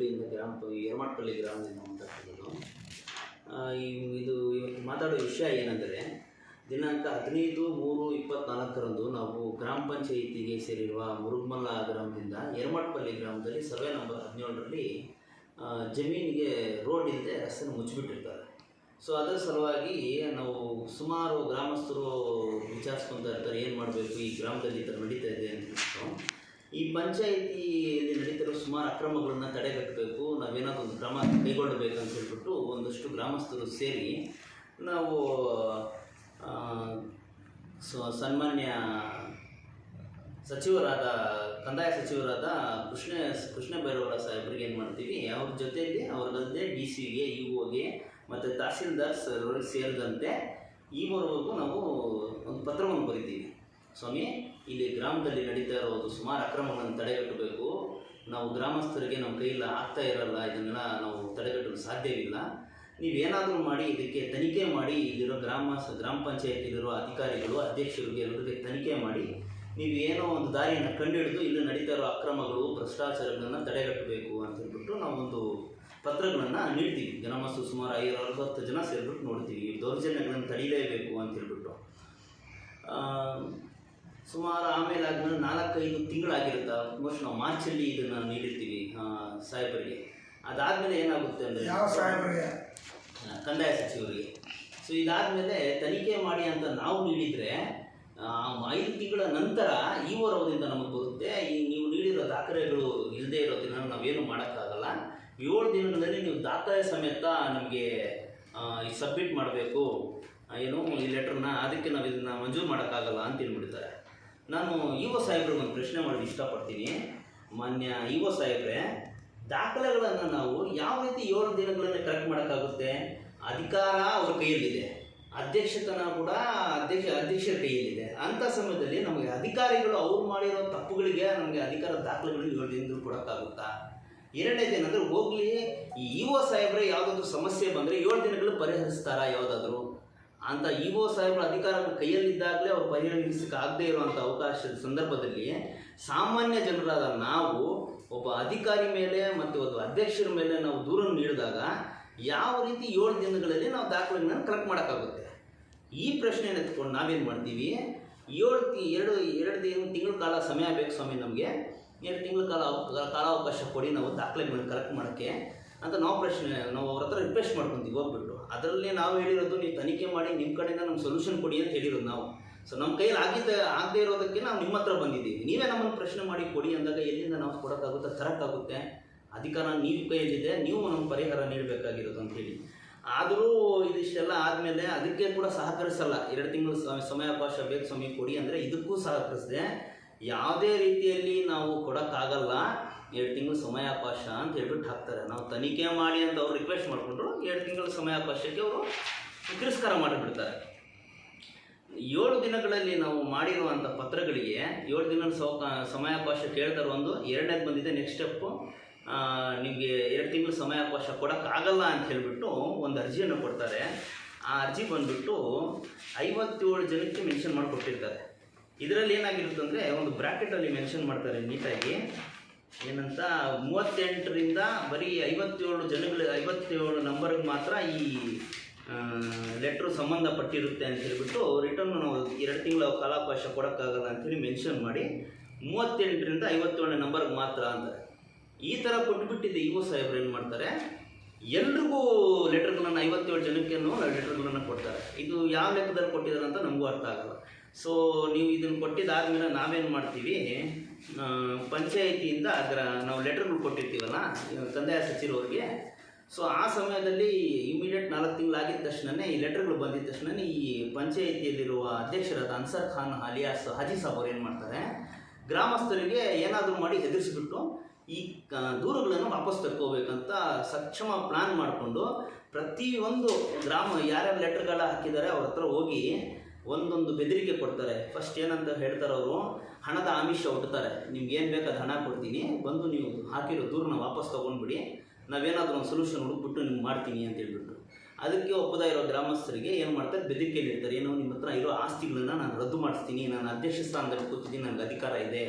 ಹುಬ್ಳಿಯಿಂದ ಗ್ರಾಮ ಯರಮಟ್ಪಲ್ಲಿ ಗ್ರಾಮದಿಂದ ಮಾತಾಡ್ತಿರೋದು. ಇದು ಇವತ್ತು ಮಾತಾಡೋ ವಿಷಯ ಏನಂದರೆ, ದಿನಾಂಕ ಹದಿನೈದು ಮೂರು ಇಪ್ಪತ್ನಾಲ್ಕರಂದು ನಾವು ಗ್ರಾಮ ಪಂಚಾಯಿತಿಗೆ ಸೇರಿರುವ ಮುರುಗ್ಮಲ್ಲ ಗ್ರಾಮದಿಂದ ಯರಮಟ್ಪಲ್ಲಿ ಗ್ರಾಮದಲ್ಲಿ ಸರ್ವೆ ನಂಬರ್ ಹದಿನೇಳರಲ್ಲಿ ಜಮೀನಿಗೆ ರೋಡ್ ಇಲ್ಲದೆ ರಸ್ತೆನ ಮುಚ್ಚಿಬಿಟ್ಟಿರ್ತಾರೆ. ಸೊ, ಅದರ ಸಲುವಾಗಿ ನಾವು ಸುಮಾರು ಗ್ರಾಮಸ್ಥರು ವಿಚಾರಿಸ್ಕೊತಾ ಇರ್ತಾರೆ, ಏನು ಮಾಡಬೇಕು, ಈ ಗ್ರಾಮದಲ್ಲಿ ಈ ಥರ ನಡೀತಾ ಇದೆ ಅಂತ. ಈ ಪಂಚಾಯಿತಿಯಲ್ಲಿ ನಡೀತಿರೋ ಸುಮಾರು ಅಕ್ರಮಗಳನ್ನು ತಡೆಗಟ್ಟಬೇಕು, ನಾವೇನಾದ್ರು ಒಂದು ಕ್ರಮ ಕೈಗೊಳ್ಳಬೇಕಂತ ಹೇಳ್ಬಿಟ್ಟು ಒಂದಷ್ಟು ಗ್ರಾಮಸ್ಥರು ಸೇರಿ ನಾವು ಸನ್ಮಾನ್ಯ ಸಚಿವರಾದ, ಕಂದಾಯ ಸಚಿವರಾದ ಕೃಷ್ಣ ಕೃಷ್ಣ ಬೈರವರ ಸಾಹೇಬರಿಗೆ ಏನು ಮಾಡ್ತೀವಿ, ಅವ್ರ ಜೊತೆಯಲ್ಲಿ ಅವ್ರದ್ದಲ್ಲದೆ ಡಿ ಸಿಗೆ ಇ ಓಗೆ ಮತ್ತು ತಹಸೀಲ್ದಾರ್ ಸರ್ ಸೇರಿದಂತೆ ಈವರೆಗೂ ನಾವು ಒಂದು ಪತ್ರವನ್ನು ಬರಿತೀವಿ. ಸ್ವಾಮಿ ಇಲ್ಲಿ ಗ್ರಾಮದಲ್ಲಿ ನಡೀತಾ ಇರೋದು ಸುಮಾರು ಅಕ್ರಮಗಳನ್ನು ತಡೆಗಟ್ಟಬೇಕು. ನಾವು ಗ್ರಾಮಸ್ಥರಿಗೆ ನಮ್ಮ ಕೈಯಲ್ಲಿ ಆಗ್ತಾ ಇರಲ್ಲ, ಇದನ್ನೆಲ್ಲ ನಾವು ತಡೆಗಟ್ಟಲು ಸಾಧ್ಯವಿಲ್ಲ. ನೀವೇನಾದರೂ ಮಾಡಿ ಇದಕ್ಕೆ ತನಿಖೆ ಮಾಡಿ, ಇಲ್ಲಿರೋ ಗ್ರಾಮ ಗ್ರಾಮ ಪಂಚಾಯತಿಲಿರೋ ಅಧಿಕಾರಿಗಳು, ಅಧ್ಯಕ್ಷರಿಗೆ ಎಲ್ಲರಿಗೆ ತನಿಖೆ ಮಾಡಿ, ನೀವು ಏನೋ ಒಂದು ದಾರಿಯನ್ನು ಕಂಡುಹಿಡಿದು ಇಲ್ಲಿ ನಡೀತಾ ಇರೋ ಅಕ್ರಮಗಳು, ಭ್ರಷ್ಟಾಚಾರಗಳನ್ನು ತಡೆಗಟ್ಟಬೇಕು ಅಂತ ಹೇಳ್ಬಿಟ್ಟು ನಾವೊಂದು ಪತ್ರಗಳನ್ನು ನೀಡ್ತೀವಿ. ಗ್ರಾಮಸ್ಥರು ಸುಮಾರು ಐದು ಅರವತ್ತು ಜನ ಸೇರಿಬಿಟ್ಟು ನೋಡ್ತೀವಿ. ದೌರ್ಜನ್ಯಗಳನ್ನು ತಡೀಲೇಬೇಕು ಅಂತ ಹೇಳ್ಬಿಟ್ಟು. ಸುಮಾರು ಆಮೇಲೆ ಅದನ್ನ ನಾಲ್ಕೈದು ತಿಂಗಳಾಗಿರುತ್ತೆ? ಆಲ್ಮೋಸ್ಟ್ ನಾವು ಮಾರ್ಚಲ್ಲಿ ಇದನ್ನು ನೀಡಿರ್ತೀವಿ ಸಾಹೇಬರಿಗೆ. ಅದಾದಮೇಲೆ ಏನಾಗುತ್ತೆ ಅಂದರೆ ಕಂದಾಯ ಸಚಿವರಿಗೆ. ಸೊ ಇದಾದಮೇಲೆ ತನಿಖೆ ಮಾಡಿ ಅಂತ ನಾವು ನೀಡಿದರೆ ಐದು ತಿಂಗಳ ನಂತರ ಈ ಅವರಿಂದ ನಮಗೆ ಬರುತ್ತೆ. ಈ ನೀವು ನೀಡಿರೋ ದಾಖಲೆಗಳು ಇಲ್ಲದೆ ಇರೋದನ್ನ ನಾವೇನು ಮಾಡೋಕ್ಕಾಗಲ್ಲ. ಏಳು ದಿನಗಳಲ್ಲಿ ನೀವು ದಾಖಲೆ ಸಮೇತ ನಮಗೆ ಸಬ್ಮಿಟ್ ಮಾಡಬೇಕು. ಏನು ಈ ಲೆಟ್ರನ್ನ ಅದಕ್ಕೆ ನಾವು ಇದನ್ನು ಮಂಜೂರು ಮಾಡೋಕ್ಕಾಗಲ್ಲ ಅಂತ ಹೇಳ್ಬಿಡ್ತಾರೆ. ನಾನು ಒ ಸಾಹೇಬ್ರಿಗೆ ಒಂದು ಪ್ರಶ್ನೆ ಮಾಡಲು ಇಷ್ಟಪಡ್ತೀನಿ. ಮಾನ್ಯ ಒ ಸಾಹೇಬ್ರೆ, ದಾಖಲೆಗಳನ್ನು ನಾವು ಯಾವ ರೀತಿ ಏಳು ದಿನಗಳಲ್ಲಿ ಕರೆಕ್ಟ್ ಮಾಡೋಕ್ಕಾಗುತ್ತೆ? ಅಧಿಕಾರ ಅವ್ರ ಕೈಯಲ್ಲಿದೆ. ಅಧ್ಯಕ್ಷತನ ಕೂಡ ಅಧ್ಯಕ್ಷ, ಅಧ್ಯಕ್ಷರ ಕೈಯಲ್ಲಿದೆ. ಅಂಥ ಸಮಯದಲ್ಲಿ ನಮಗೆ ಅಧಿಕಾರಿಗಳು ಅವ್ರು ಮಾಡಿರೋ ತಪ್ಪುಗಳಿಗೆ ನಮಗೆ ಅಧಿಕಾರ ದಾಖಲೆಗಳು ಏಳು ದಿನದಲ್ಲಿ ಕೊಡೋಕ್ಕಾಗುತ್ತಾ? ಎರಡನೇದು ಏನಂದರೆ ಹೋಗ್ಲಿ, ಈ ಇ ಒ ಸಾಹೇಬ್ರೆ ಯಾವುದಾದ್ರೂ ಸಮಸ್ಯೆ ಬಂದರೆ ಏಳು ದಿನಗಳು ಪರಿಹರಿಸ್ತಾರಾ ಯಾವುದಾದ್ರೂ? ಅಂತ ಇ ಒ ಸಾಹೇಬ್ರ ಅಧಿಕಾರ ಕೈಯಲ್ಲಿದ್ದಾಗಲೇ ಅವರು ಪರಿಹರಿಸಕ್ಕೆ ಆಗದೇ ಇರುವಂಥ ಅವಕಾಶದ ಸಂದರ್ಭದಲ್ಲಿ ಸಾಮಾನ್ಯ ಜನರಾದ ನಾವು ಒಬ್ಬ ಅಧಿಕಾರಿ ಮೇಲೆ ಮತ್ತು ಒಂದು ಅಧ್ಯಕ್ಷರ ಮೇಲೆ ನಾವು ದೂರನ್ನು ನೀಡಿದಾಗ ಯಾವ ರೀತಿ ಏಳು ದಿನಗಳಲ್ಲಿ ನಾವು ದಾಖಲೆಗಳನ್ನು ಕಲೆಕ್ಟ್ ಮಾಡೋಕ್ಕಾಗುತ್ತೆ? ಈ ಪ್ರಶ್ನೆಯನ್ನು ಎತ್ಕೊಂಡು ನಾವೇನು ಮಾಡ್ತೀವಿ? ಏಳು ತಿ, ಎರಡು ಎರಡು ದಿನ ತಿಂಗಳ ಕಾಲ ಸಮಯ ಬೇಕು ಸ್ವಾಮಿ ನಮಗೆ. ಎರಡು ತಿಂಗಳ ಕಾಲ, ಕಾಲಾವಕಾಶ ಕೊಡಿ ನಾವು ದಾಖಲೆಗಳನ್ನ ಕಲೆಕ್ಟ್ ಮಾಡೋಕ್ಕೆ. ಅಂತ ನಾವು ಪ್ರಶ್ನೆ ನಾವು ಅವ್ರ ಹತ್ರ ರಿಕ್ವೆಸ್ಟ್ ಮಾಡ್ಕೊತೀವಿ, ಹೋಗ್ಬಿಟ್ಟು. ಅದರಲ್ಲಿ ನಾವು ಹೇಳಿರೋದು ನೀವು ತನಿಖೆ ಮಾಡಿ ನಿಮ್ಮ ಕಡೆಯಿಂದ ನಮ್ಗೆ ಸೊಲ್ಯೂಷನ್ ಕೊಡಿ ಅಂತ ಹೇಳಿರೋದು ನಾವು. ಸೊ ನಮ್ಮ ಕೈಯಲ್ಲಿ ಆಗಿದ್ದ ಆಗದೇ ಇರೋದಕ್ಕೆ ನಾವು ನಿಮ್ಮ ಹತ್ರ ಬಂದಿದ್ದೀವಿ. ನೀವೇ ನಮ್ಮನ್ನು ಪ್ರಶ್ನೆ ಮಾಡಿ ಕೊಡಿ ಅಂದಾಗ ಎಲ್ಲಿಂದ ನಾವು ಕೊಡೋಕ್ಕಾಗುತ್ತೆ, ತರೋಕ್ಕಾಗುತ್ತೆ? ಅಧಿಕಾರ ನೀವು ಕೈಯಲ್ಲಿದೆ, ನೀವು ನಮ್ಮ ಪರಿಹಾರ ನೀಡಬೇಕಾಗಿರೋದು ಅಂತೇಳಿ ಆದರೂ ಇದಿಷ್ಟೆಲ್ಲ ಆದಮೇಲೆ ಅದಕ್ಕೆ ಕೂಡ ಸಹಕರಿಸಲ್ಲ. ಎರಡು ತಿಂಗಳು ಸಮಯ ಸಮಯಾವಕಾಶ, ಬೇಕು ಸ್ವಾಮಿ, ಕೊಡಿ ಅಂದರೆ ಇದಕ್ಕೂ ಸಹಕರಿಸದೆ. ಯಾವುದೇ ರೀತಿಯಲ್ಲಿ ನಾವು ಕೊಡೋಕ್ಕಾಗಲ್ಲ. ಎರಡು ತಿಂಗಳು ಸಮಯಾವಕಾಶ ಅಂತ ಹೇಳ್ಬಿಟ್ಟು ಹಾಕ್ತಾರೆ. ನಾವು ತನಿಖೆ ಮಾಡಿ ಅಂತ ಅವ್ರು ರಿಕ್ವೆಸ್ಟ್ ಮಾಡಿಕೊಂಡ್ರು, ಎರಡು ತಿಂಗಳ ಸಮಯಾವಕಾಶಕ್ಕೆ ಅವರು ತಿರಸ್ಕಾರ ಮಾಡಿಬಿಡ್ತಾರೆ. ಏಳು ದಿನಗಳಲ್ಲಿ ನಾವು ಮಾಡಿರುವಂಥ ಪತ್ರಗಳಿಗೆ ಏಳು ದಿನ ಸೌಕ, ಸಮಯಾವಕಾಶ ಕೇಳ್ತಾರೆ ಒಂದು, ಎರಡನೇದು ಬಂದಿದೆ ನೆಕ್ಸ್ಟ್ ಸ್ಟೆಪ್ಪು ನಿಮಗೆ ಎರಡು ತಿಂಗಳು ಸಮಯಾವಕಾಶ ಕೊಡೋಕ್ಕಾಗಲ್ಲ ಅಂತ ಹೇಳಿಬಿಟ್ಟು ಒಂದು ಅರ್ಜಿಯನ್ನು ಕೊಡ್ತಾರೆ. ಆ ಅರ್ಜಿ ಬಂದುಬಿಟ್ಟು ಐವತ್ತೇಳು ಜನಕ್ಕೆ ಮೆನ್ಷನ್ ಮಾಡಿಕೊಟ್ಟಿರ್ತಾರೆ. ಇದರಲ್ಲಿ ಏನಾಗಿರುತ್ತೆ ಅಂದರೆ ಒಂದು ಅಲ್ಲಿ ಮೆನ್ಷನ್ ಮಾಡ್ತಾರೆ ನೀಟಾಗಿ. ಏನಂತ, ಮೂವತ್ತೆಂಟರಿಂದ ಬರೀ ಐವತ್ತೇಳು ಜನಗಳ, ಐವತ್ತೇಳು ನಂಬರ್ಗೆ ಮಾತ್ರ ಈ ಲೆಟ್ರ್ ಸಂಬಂಧಪಟ್ಟಿರುತ್ತೆ ಅಂತ ಹೇಳ್ಬಿಟ್ಟು ರಿಟರ್ನ್ ನಾವು ಎರಡು ತಿಂಗಳ ಕಾಲಾವಕಾಶ ಕೊಡೋಕ್ಕಾಗಲ್ಲ ಅಂತೇಳಿ ಮೆನ್ಷನ್ ಮಾಡಿ, ಮೂವತ್ತೆಂಟರಿಂದ ಐವತ್ತೇಳನೇ ನಂಬರ್ಗೆ ಮಾತ್ರ ಅಂತಾರೆ. ಈ ಥರ ಕೊಟ್ಬಿಟ್ಟಿದ್ದೆ ಇವು ಸಾಹೇಬ್ರು ಏನು ಮಾಡ್ತಾರೆ? ಎಲ್ರಿಗೂ ಲೆಟರ್ಗಳನ್ನು ಐವತ್ತೇಳು ಜನಕ್ಕೇನು ಲೆಟರ್ಗಳನ್ನು ಕೊಡ್ತಾರೆ. ಇದು ಯಾವ ಲೆಕ್ಕದಲ್ಲಿ ಕೊಟ್ಟಿದ್ದಾರೆ ಅಂತ ನಮಗೂ ಅರ್ಥ ಆಗಲ್ಲ. ಸೊ ನೀವು ಇದನ್ನು ಕೊಟ್ಟಿದ್ದಾದ್ಮೇಲೆ ನಾವೇನು ಮಾಡ್ತೀವಿ ಪಂಚಾಯಿತಿಯಿಂದ ಅದರ ನಾವು ಲೆಟರ್ಗಳು ಕೊಟ್ಟಿರ್ತೀವಲ್ಲ ತಂದೆಯ ಸಚಿವರಿಗೆ ಸೊ ಆ ಸಮಯದಲ್ಲಿ ಇಮಿಡಿಯೇಟ್ ನಾಲ್ಕು ತಿಂಗಳಾಗಿದ್ದ ತಕ್ಷಣವೇ ಈ ಲೆಟರ್ಗಳು ಬಂದಿದ್ದ ತಕ್ಷಣನೇ ಈ ಪಂಚಾಯಿತಿಯಲ್ಲಿರುವ ಅಧ್ಯಕ್ಷರಾದ ಅನ್ಸರ್ ಖಾನ್ ಅಲಿಯಾಸ್ ಹಜಿ ಸಾಬ್ ಅವ್ರು ಏನು ಮಾಡ್ತಾರೆ, ಗ್ರಾಮಸ್ಥರಿಗೆ ಏನಾದರೂ ಮಾಡಿ ಹೆದರಿಸಿಬಿಟ್ಟು ಈ ದೂರುಗಳನ್ನು ವಾಪಸ್ ತಕ್ಕೋಬೇಕಂತ ಸಕ್ಷಮ ಪ್ಲಾನ್ ಮಾಡಿಕೊಂಡು ಪ್ರತಿಯೊಂದು ಗ್ರಾಮ ಯಾರ್ಯಾರು ಲೆಟರ್ಗಳ ಹಾಕಿದ್ದಾರೆ ಅವ್ರ ಹತ್ರ ಹೋಗಿ ಒಂದೊಂದು ಬೆದರಿಕೆ ಕೊಡ್ತಾರೆ. ಫಸ್ಟ್ ಏನಂತ ಹೇಳ್ತಾರೆ ಅವರು? ಹಣದ ಆಮಿಷ ಹುಟ್ಟುತ್ತಾರೆ ನಿಮ್ಗೆ ಏನು ಬೇಕಾದ ಹಣ ಕೊಡ್ತೀನಿ. ಬಂದು ನೀವು ಹಾಕಿರೋ ದೂರನ್ನ ವಾಪಸ್ ತೊಗೊಂಡ್ಬಿಡಿ. ನಾವೇನಾದರೂ ಒಂದು ಸೊಲ್ಯೂಷನ್ ಹುಡುಕ್ಬಿಟ್ಟು ನಿಮ್ಗೆ ಮಾಡ್ತೀನಿ ಅಂತ ಹೇಳ್ಬಿಟ್ಟು ಅದಕ್ಕೆ ಒಪ್ಪದ ಇರೋ ಗ್ರಾಮಸ್ಥರಿಗೆ ಏನು ಮಾಡ್ತಾರೆ? ಬೆದರಿಕೆ ನೀಡ್ತಾರೆ ಏನೋ ನಿಮ್ಮ ಹತ್ರ ಇರೋ ಆಸ್ತಿಗಳನ್ನ ನಾನು ರದ್ದು ಮಾಡಿಸ್ತೀನಿ. ನಾನು ಅಧ್ಯಕ್ಷ ಸ್ಥಾನದಲ್ಲಿ ಕೂತಿದ್ದೀನಿ. ನನಗೆ ಅಧಿಕಾರ ಇದೆ.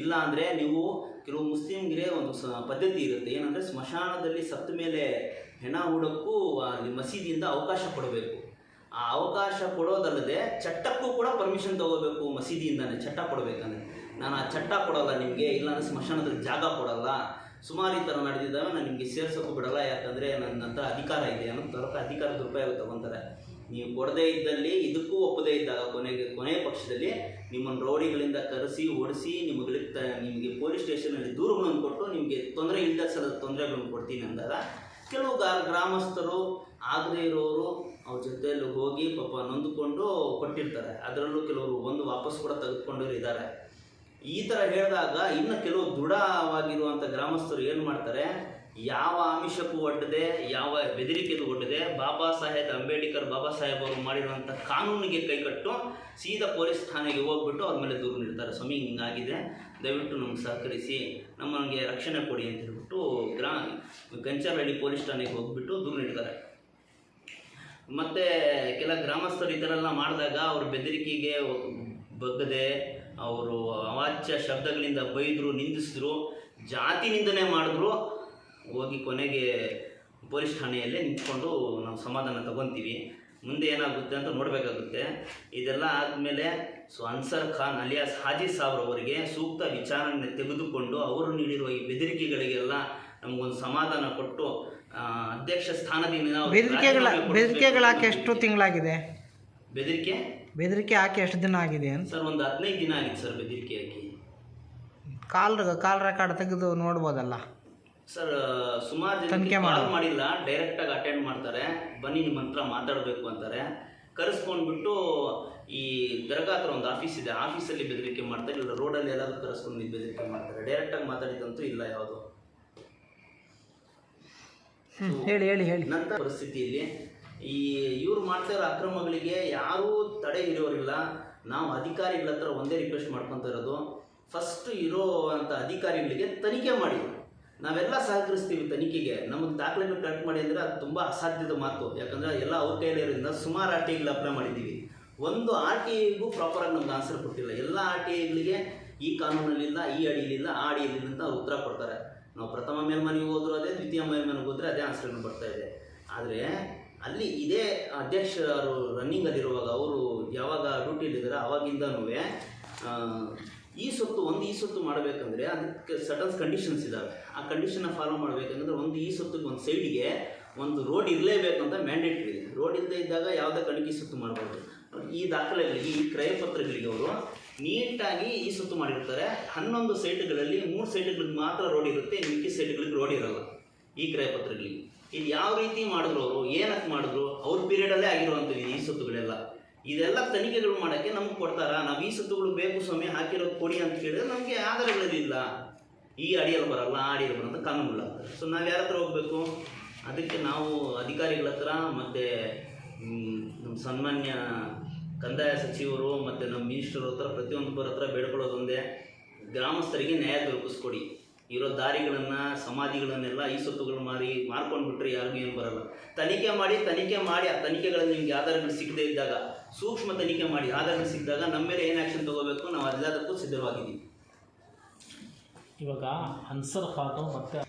ಇಲ್ಲ ಅಂದರೆ ನೀವು ಕೆಲವು ಮುಸ್ಲಿಮ್ಗೆ ಒಂದು ಸ ಪದ್ಧತಿ ಇರುತ್ತೆ. ಏನಂದರೆ ಸ್ಮಶಾನದಲ್ಲಿ ಸತ್ತ ಮೇಲೆ ಹೆಣ ಹೂಡೋಕ್ಕೂ ಮಸೀದಿಯಿಂದ ಅವಕಾಶ ಕೊಡಬೇಕು. ಆ ಅವಕಾಶ ಕೊಡೋದಲ್ಲದೆ ಚಟ್ಟಕ್ಕೂ ಕೂಡ ಪರ್ಮಿಷನ್ ತಗೋಬೇಕು ಮಸೀದಿಯಿಂದಾನೆ, ಚಟ್ಟ ಕೊಡಬೇಕಂದ್ರೆ. ನಾನು ಆ ಚಟ್ಟ ಕೊಡಲ್ಲ ನಿಮಗೆ ಇಲ್ಲ ಇಲ್ಲಾಂದ್ರೆ ಸ್ಮಶಾನದಲ್ಲಿ ಜಾಗ ಕೊಡಲ್ಲ. ಸುಮಾರು ಈ ಥರ ನಡೆದಿದ್ದಾವೆ, ನಾನು ನಿಮಗೆ ಸೇರ್ಸೋಕ್ಕೂ ಬಿಡಲ್ಲ, ಯಾಕಂದರೆ ನನ್ನ ಹತ್ರ ಅಧಿಕಾರ ಇದೆ. ಅನ್ನೋ ತರಕ ಅಧಿಕಾರ ದುರುಪಯೋಗ ತಗೊತಾರೆ ನೀವು ಕೊಡದೇ ಇದ್ದಲ್ಲಿ, ಇದಕ್ಕೂ ಒಪ್ಪದೇ ಇದ್ದಾಗ ಕೊನೆಗೆ, ಕೊನೆಯ ಪಕ್ಷದಲ್ಲಿ ನಿಮ್ಮನ್ನು ರೌಡಿಗಳಿಂದ ಕರೆಸಿ, ಓಡಿಸಿ ನಿಮಗೆ ನಿಮಗೆ ಪೊಲೀಸ್ ಸ್ಟೇಷನಲ್ಲಿ ದೂರುಗಳನ್ನು ಕೊಟ್ಟು ನಿಮಗೆ ತೊಂದರೆ ಇಲ್ಲದ ಸಲದ ತೊಂದರೆಗಳನ್ನು ಕೊಡ್ತೀನಿ ಅಂದಾಗ ಕೆಲವು ಗ್ರಾಮಸ್ಥರು ಆಗದೇ ಇರೋರು ಅವ್ರ ಜೊತೆಯಲ್ಲಿ ಹೋಗಿ ಪಾಪ ನೊಂದುಕೊಂಡು ಕೊಟ್ಟಿರ್ತಾರೆ. ಅದರಲ್ಲೂ ಕೆಲವರು ಒಂದು ವಾಪಸ್ ಕೂಡ ತೆಗೆದುಕೊಂಡವರು ಇದ್ದಾರೆ ಈ ಥರ ಹೇಳಿದಾಗ ಇನ್ನು ಕೆಲವು ದೃಢವಾಗಿರುವಂಥ ಗ್ರಾಮಸ್ಥರು ಏನು ಮಾಡ್ತಾರೆ ಯಾವ ಆಮಿಷಕ್ಕೂ ಒಡ್ಡದೆ, ಯಾವ ಬೆದರಿಕೆಗೂ ಒಡ್ಡದೆ ಬಾಬಾ ಸಾಹೇಬ್ ಅಂಬೇಡ್ಕರ್ ಬಾಬಾ ಸಾಹೇಬ್ ಅವರು ಮಾಡಿರುವಂಥ ಕಾನೂನಿಗೆ ಕೈಕಟ್ಟು ಸೀದಾ ಪೊಲೀಸ್ ಠಾಣೆಗೆ ಹೋಗ್ಬಿಟ್ಟು ಅವ್ರ ಮೇಲೆ ದೂರು ನೀಡ್ತಾರೆ. ಸ್ವಾಮಿ, ಹಿಂಗಾಗಿದೆ. ದಯವಿಟ್ಟು ನಮ್ಗೆ ಸಹಕರಿಸಿ ನಮ್ಮನಿಗೆ ರಕ್ಷಣೆ ಕೊಡಿ ಅಂತ ಹೇಳ್ಬಿಟ್ಟು ಗ್ರಾ, ಗಂಚರಹಳ್ಳಿ ಪೊಲೀಸ್ ಠಾಣೆಗೆ ಹೋಗ್ಬಿಟ್ಟು ದೂರು ನೀಡ್ತಾರೆ. ಮತ್ತು ಕೆಲ ಗ್ರಾಮಸ್ಥರು ಈ ಥರ ಎಲ್ಲ ಮಾಡಿದಾಗ ಅವ್ರ ಬೆದರಿಕೆಗೆ ಬಗ್ಗದೆ ಅವರು ಅವಾಚ್ಯ ಶಬ್ದಗಳಿಂದ ಬೈದರು, ನಿಂದಿಸಿದ್ರು ಜಾತಿ ನಿಂದನೆ ಮಾಡಿದ್ರು. ಹೋಗಿ ಕೊನೆಗೆ ಪೊಲೀಸ್ ಠಾಣೆಯಲ್ಲೇ ನಿಂತ್ಕೊಂಡು ನಾವು ಸಮಾಧಾನ ತಗೊತೀವಿ. ಮುಂದೆ ಏನಾಗುತ್ತೆ ಅಂತ ನೋಡಬೇಕಾಗುತ್ತೆ. ಇದೆಲ್ಲ ಆದಮೇಲೆ ಸೊ ಅನ್ಸರ್ ಖಾನ್ ಅಲಿಯಾಸ್ ಹಾಜಿ ಸಾಬ್ರ್ ಅವರಿಗೆ ಸೂಕ್ತ ವಿಚಾರಣೆ ತೆಗೆದುಕೊಂಡು ಅವರು ನೀಡಿರುವ ಈ ಬೆದರಿಕೆಗಳಿಗೆಲ್ಲ ನಮಗೊಂದು ಸಮಾಧಾನ ಕೊಟ್ಟು ಅಧ್ಯಕ್ಷ ಸ್ಥಾನದಿಂದ ನಾವು ಬೆದರಿಕೆಗಳ ಬೆದರಿಕೆಗಳು ಹಾಕಿ ಎಷ್ಟು ತಿಂಗಳಾಗಿದೆ? ಬೆದರಿಕೆ? ಬೆದರಿಕೆ ಹಾಕಿ ಎಷ್ಟು ದಿನ ಆಗಿದೆ ಅಂತ? ಸರ್ ಒಂದು ಹದಿನೈದು ದಿನ ಆಗಿದೆ ಸರ್ ಬೆದರಿಕೆ ಹಾಕಿ. ಕಾಲ್ ಕಾಲ್ ರೆಕಾರ್ಡ್ ತೆಗೆದು ನೋಡ್ಬೋದಲ್ಲ. ಸರ್ ಸುಮಾರು ಜನ ಕಾಲ್. ಮಾಡಿಲ್ಲ ಡೈರೆಕ್ಟ್ ಆಗಿ ಅಟೆಂಡ್ ಮಾಡ್ತಾರೆ. ಬನ್ನಿ ನಿಮ್ಮ ಹತ್ರ ಮಾತಾಡಬೇಕು ಅಂತಾರೆ. ಕರೆಸ್ಕೊಂಡ್ಬಿಟ್ಟು ಈ ದರ್ಗಾ ಹತ್ರ ಒಂದು ಆಫೀಸ್ ಇದೆ. ಆಫೀಸಲ್ಲಿ ಬೆದರಿಕೆ ಮಾಡ್ತಾರೆ ಇಲ್ಲ ರೋಡಲ್ಲಿ ಎಲ್ಲಾದ್ರೂ ಕರೆಸ್ಕೊಂಡು ಬೆದರಿಕೆ ಮಾಡ್ತಾರೆ. ಡೈರೆಕ್ಟ್ ಆಗಿ ಮಾತಾಡಿದಂತೂ ಇಲ್ಲ ಯಾವುದು. ಹೇಳಿ ಹೇಳಿ ಹೇಳಿ. ನಂತರ ಪರಿಸ್ಥಿತಿಯಲ್ಲಿ ಈ ಇವ್ರು ಮಾಡ್ತಾ ಇರೋ ಅಕ್ರಮಗಳಿಗೆ ಯಾರೂ ತಡೆ ಇರೋರಿಲ್ಲ ನಾವು ಅಧಿಕಾರಿಗಳ ಹತ್ರ ಒಂದೇ ರಿಕ್ವೆಸ್ಟ್ ಮಾಡ್ಕೊತಾ ಇರೋದು. ಫಸ್ಟ್ ಇರೋ ಅಂತ ಅಧಿಕಾರಿಗಳಿಗೆ ತನಿಖೆ ಮಾಡಿ. ನಾವೆಲ್ಲ ಸಹಕರಿಸ್ತೀವಿ ತನಿಖೆಗೆ. ನಮಗೆ ದಾಖಲೆಗಳು ಕಲೆಕ್ಟ್ ಮಾಡಿ ಅಂದರೆ ಅದು ತುಂಬ ಅಸಾಧ್ಯದ ಮಾತು. ಯಾಕಂದರೆ ಎಲ್ಲ ಅವ್ರ ಕೈಲಿರೋದ್ರಿಂದ ಸುಮಾರು ಆರ್ ಟಿ ಐಗಳು ಅಪ್ಲೈ ಮಾಡಿದ್ದೀವಿ ಒಂದು ಆರ್ ಟಿ ಐಗೂ ಪ್ರಾಪರಾಗಿ ನಮ್ಗೆ ಆನ್ಸರ್ ಕೊಟ್ಟಿಲ್ಲ. ಎಲ್ಲ ಆರ್ ಟಿ ಐಗಳಿಗೆ ಈ ಕಾನೂನಲ್ಲಿಲ್ಲ ಈ ಅಡಿಯಲ್ಲಿಲ್ಲ ಆ ಅಡಿಯಲ್ಲಿಲ್ಲ ಅಂತ ಉತ್ತರ ಕೊಡ್ತಾರೆ. ನಾವು ಪ್ರಥಮ ಮೇಲ್ಮನೆಗೆ ಹೋದ್ರು ಅದೇ, ದ್ವಿತೀಯ ಮೇಲ್ಮನೆಗೆ ಹೋದರೆ ಅದೇ ಆನ್ಸರ್ಗಳು ಬರ್ತಾ ಇದೆ. ಆದರೆ ಅಲ್ಲಿ ಇದೇ ಅಧ್ಯಕ್ಷರು ರನ್ನಿಂಗಲ್ಲಿರುವಾಗ ಅವರು ಯಾವಾಗ ಡ್ಯೂಟಿಯಲ್ಲಿದ್ದಾರೆ ಅವಾಗಿಂದನೂ ಈ ಸೊತ್ತು ಒಂದು ಈ ಸೊತ್ತು ಮಾಡಬೇಕಂದ್ರೆ ಅದಕ್ಕೆ ಸಟನ್ಸ್ ಕಂಡೀಷನ್ಸ್ ಇದ್ದಾವೆ ಆ ಕಂಡೀಷನ್ನ ಫಾಲೋ ಮಾಡಬೇಕಂದ್ರೆ ಒಂದು ಈ ಸೊತ್ತಿಗೆ ಒಂದು ಸೈಡಿಗೆ ಒಂದು ರೋಡ್ ಇರಲೇಬೇಕು ಅಂತ ಮ್ಯಾಂಡೇಟ್ರಿ ಇದೆ. ರೋಡ್ ಇಲ್ಲದೆ ಇದ್ದಾಗ ಯಾವುದೇ ಕಣಕಿ ಸುತ್ತು ಮಾಡ್ಬೋದು. ಈ ದಾಖಲೆಗಳಿಗೆ, ಈ ಕ್ರಯಪತ್ರಗಳಿಗೆ ಅವರು ನೀಟಾಗಿ ಈ ಸುತ್ತು ಮಾಡಿರ್ತಾರೆ. ಹನ್ನೊಂದು ಸೈಟ್ಗಳಲ್ಲಿ ಮೂರು ಸೈಟ್ಗಳಿಗೆ ಮಾತ್ರ ರೋಡ್ ಇರುತ್ತೆ ಮಿಕ್ಕಿ ಸೈಟ್ಗಳಿಗೆ ರೋಡ್ ಇರಲ್ಲ ಈ ಕ್ರಯಪತ್ರಗಳಿಗೆ. ಇದು ಯಾವ ರೀತಿ ಮಾಡಿದ್ರು ಅವರು ಏನಕ್ಕೆ ಮಾಡಿದ್ರು, ಅವ್ರ ಪೀರಿಯಡಲ್ಲೇ ಆಗಿರುವಂಥದ್ದು ಈ ಸುತ್ತುಗಳೆಲ್ಲ ಇದೆಲ್ಲ ತನಿಖೆಗಳು ಮಾಡೋಕ್ಕೆ ನಮ್ಗೆ ಕೊಡ್ತಾರ. ನಾವು ಈ ಸುತ್ತುಗಳು ಬೇಕು ಸ್ವಾಮಿ ಹಾಕಿರೋದು ಕೊಡಿ ಅಂತ ಕೇಳಿದ್ರೆ ನಮಗೆ ಆಧಾರಗಳಿರಲಿಲ್ಲ ಈ ಅಡಿಯಲ್ಲಿ ಬರಲ್ಲ, ಆ ಅಡಿಯಲ್ಲಿ ಬರಲ್ಲ ಕಾನೂನುಗಳ ಸೊ ನಾವು ಯಾರ ಹತ್ರ ಹೋಗಬೇಕು? ಅದಕ್ಕೆ ನಾವು ಅಧಿಕಾರಿಗಳ ಹತ್ರ ಮತ್ತು ನಮ್ಮ ಸನ್ಮಾನ್ಯ ಕಂದಾಯ ಸಚಿವರು ಮತ್ತು ನಮ್ಮ ಮಿನಿಸ್ಟರ್ ಹತ್ರ ಪ್ರತಿಯೊಂದರ ಹತ್ರ ಬೇಡ್ಕೊಳ್ಳೋದೊಂದೇ ಗ್ರಾಮಸ್ಥರಿಗೆ ನ್ಯಾಯ ದೊರಕಿಸ್ಕೊಡಿ. ಇರೋ ದಾರಿಗಳನ್ನು, ಸಮಾಧಿಗಳನ್ನೆಲ್ಲ ಈ ಸೊತ್ತುಗಳು ಮಾರಿ ಮಾರ್ಕೊಂಡು ಬಿಟ್ರೆ ಯಾರಿಗೂ ಏನು ಬರಲ್ಲ. ತನಿಖೆ ಮಾಡಿ ತನಿಖೆ ಮಾಡಿ, ಆ ತನಿಖೆಗಳಲ್ಲಿ ನಿಮ್ಗೆ ಆಧಾರಗಳು ಸಿಗದೇ ಇದ್ದಾಗ ಸೂಕ್ಷ್ಮ ತನಿಖೆ ಮಾಡಿ ಆಧಾರ ಸಿಕ್ಕಿದಾಗ ನಮ್ಮ ಮೇಲೆ ಏನು ಆ್ಯಕ್ಷನ್ ತಗೋಬೇಕು ನಾವು ಅದೆಲ್ಲದಕ್ಕೂ ಸಿದ್ಧವಾಗಿದ್ದೀವಿ. ಇವಾಗ ಅನ್ಸರ್ ಖಾನು ಮತ್ತೆ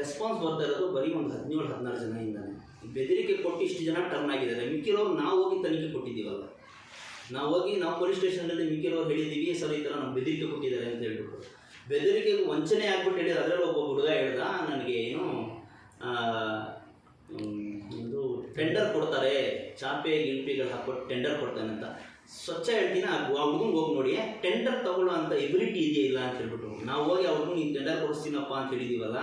ರೆಸ್ಪಾನ್ಸ್ ಬರ್ತಾ ಇರೋದು ಬರೀ ಒಂದು ಹದಿನೇಳು ಹದಿನಾರು ಜನ ಇಂದಾನೆ. ಬೆದರಿಕೆ ಕೊಟ್ಟು ಇಷ್ಟು ಜನ ಟರ್ನ್ ಆಗಿದ್ದಾರೆ. ಮಿಕ್ಕಿರೋರು ನಾವು ಹೋಗಿ ತನಿಖೆ ಕೊಟ್ಟಿದ್ದೀವಲ್ಲ ನಾವು ಹೋಗಿ ನಾವು ಪೊಲೀಸ್ ಸ್ಟೇಷನಲ್ಲಿ ಮಿಕ್ಕಿರೋರು ಹೇಳಿದ್ದೀವಿ ಸರ್ ಈ ಥರ ನಮ್ಮ ಬೆದರಿಕೆ ಕೊಟ್ಟಿದ್ದಾರೆ ಅಂತ ಹೇಳ್ಬಿಟ್ಟು. ಬೆದರಿಕೆಗೆ ವಂಚನೆ ಆಗ್ಬಿಟ್ಟು ಹೇಳಿದ್ರೆ ಅದರಲ್ಲಿ ಒಬ್ಬ ಹುಡುಗ ಹೇಳ್ದ ನನಗೆ ಏನು ಟೆಂಡರ್ ಕೊಡ್ತಾರೆ, ಚಾಪೆ ಗಿಲ್ಪಿಗಳು ಹಾಕ್ಬಿಟ್ಟು ಟೆಂಡರ್ ಕೊಡ್ತಾನೆ ಅಂತ. ಸ್ವಚ್ಛ ಹೇಳ್ತೀನಿ? ಆ ಹುಡುಗನ್ ಹೋಗಿ ನೋಡಿ ಟೆಂಡರ್ ತಗೊಳ್ಳೋ ಅಂತ ಎಬಿಲಿಟಿ ಇದೆಯಾ ಇಲ್ಲ ಅಂತ ಹೇಳ್ಬಿಟ್ಟು, ನಾವು ಹೋಗಿ ಅವ್ರಿಗೂ ನೀನು ಟೆಂಡರ್ ಕೊಡಿಸ್ತೀನಪ್ಪ ಅಂತ ಹೇಳಿದೀವಲ್ಲ,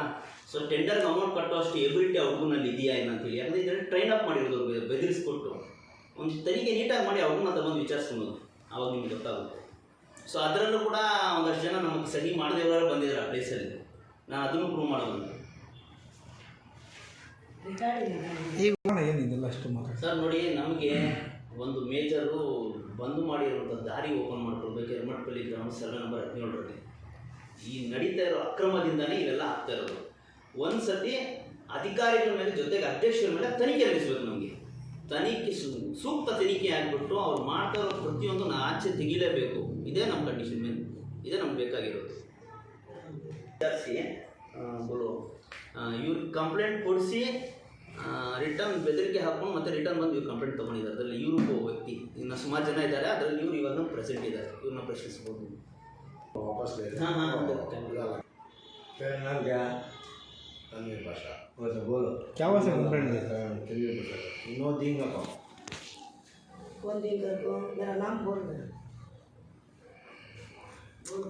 ಸೊ ಟೆಂಡರ್ಗೆ ಅಮೌಂಟ್ ಕಟ್ಟೋ ಅಷ್ಟು ಎಬಿಲಿಟಿ ಆ ಹುಡುಗನಲ್ಲಿ ಇದೆಯಾ ಇಲ್ಲ ಅಂತೇಳಿ ಯಾಕಂದ್ರೆ ಇದರಲ್ಲಿ ಟ್ರೈನ್ ಅಪ್ ಮಾಡಿರೋದು ಅವ್ರಿಗೆ ಬೆದರಿಸ್ಕೊಟ್ಟು. ಒಂದು ತನಿಖೆ ನೀಟಾಗಿ ಮಾಡಿ ಅವ್ರನ್ನ ಬಂದು ವಿಚಾರಿಸ್ಕೊಂಡು ಅವಾಗ ನಿಮ್ಗೆ ಗೊತ್ತಾಗುತ್ತೆ. ಸೊ ಅದರಲ್ಲೂ ಕೂಡ ಒಂದಷ್ಟು ಜನ ನಮಗೆ ಸಹಿ ಮಾಡದೇ ಇರೋರು ಬಂದಿದ್ದಾರೆ ಆ ಪ್ಲೇಸಲ್ಲಿ ನಾನು ಅದನ್ನು ಪ್ರೂವ್ ಮಾಡೋದು ಈಗ ಏನಿದೆಲ್ಲ ಅಷ್ಟು ಮಾತ್ರ ಸರ್ ನೋಡಿ ನಮಗೆ ಒಂದು ಮೇಜರು ಬಂದು ಮಾಡಿರುವಂಥ ದಾರಿ ಓಪನ್ ಮಾಡ್ಕೊಳ್ಬೇಕು ಯರಮಟ್ಪಲ್ಲಿ ಗ್ರಾಮ ಸರ್ವೆ ನಂಬರ್ ಹದಿನೇಳರಲ್ಲಿ. ಈ ನಡೀತಾ ಇರೋ ಅಕ್ರಮದಿಂದನೇ ಇವೆಲ್ಲ ಆಗ್ತಾ ಇರೋದು. ಒಂದು ಸತಿ ಅಧಿಕಾರಿಗಳ ಮೇಲೆ ಜೊತೆಗೆ ಅಧ್ಯಕ್ಷರ ಮೇಲೆ ತನಿಖೆ ನಡೆಸಬೇಕು ನಮಗೆ. ತನಿಖೆ ಸು- ಸೂಕ್ತ ತನಿಖೆ ಆಗಿಬಿಟ್ಟು ಅವ್ರು ಮಾಡ್ತಾ ಇರೋ ಪ್ರತಿಯೊಂದು ನಾ ಆಚೆ ತೆಗಿಲೇಬೇಕು. ಇದೇ ನಮ್ಮ ಕಂಡೀಷನ್ ಮೇಲೆ ಇದೇ ನಮ್ಗೆ ಬೇಕಾಗಿರೋದು. ವಿಚಾರಿಸಿ ಬೋಲು ಇವ್ರಿಗೆ ಕಂಪ್ಲೇಂಟ್ ಕೊಡಿಸಿ ರಿಟರ್ನ್ ಬೆದರಿಕೆ ಹಾಕೊಂಡು ಮತ್ತೆ ರಿಟರ್ನ್ ಬಂದು ಇವ್ರು ಕಂಪ್ಲೇಂಟ್ ತೊಗೊಂಡಿದ್ದಾರೆ ಅದರಲ್ಲಿ ಇವರು ಒಬ್ಬ ವ್ಯಕ್ತಿ ಇನ್ನು ಸುಮಾರು ಜನ ಇದ್ದಾರೆ ಅದರಲ್ಲಿ ಇವ್ರು ಇವಾಗ ಪ್ರೆಸೆಂಟ್ ಇದ್ದಾರೆ ಇವ್ರನ್ನ ಪ್ರಶ್ನಿಸ್ಬೋದು वापस ले हाँ, हाँ, हाँ। फिर नाम क्या तनवीर पाशा वैसे बोलो क्या हुआ सर कंप्लेंट में? तनवीर पाशा नौ दिन का कौन कौन दिन कर को मेरा नाम बोल रहे बोल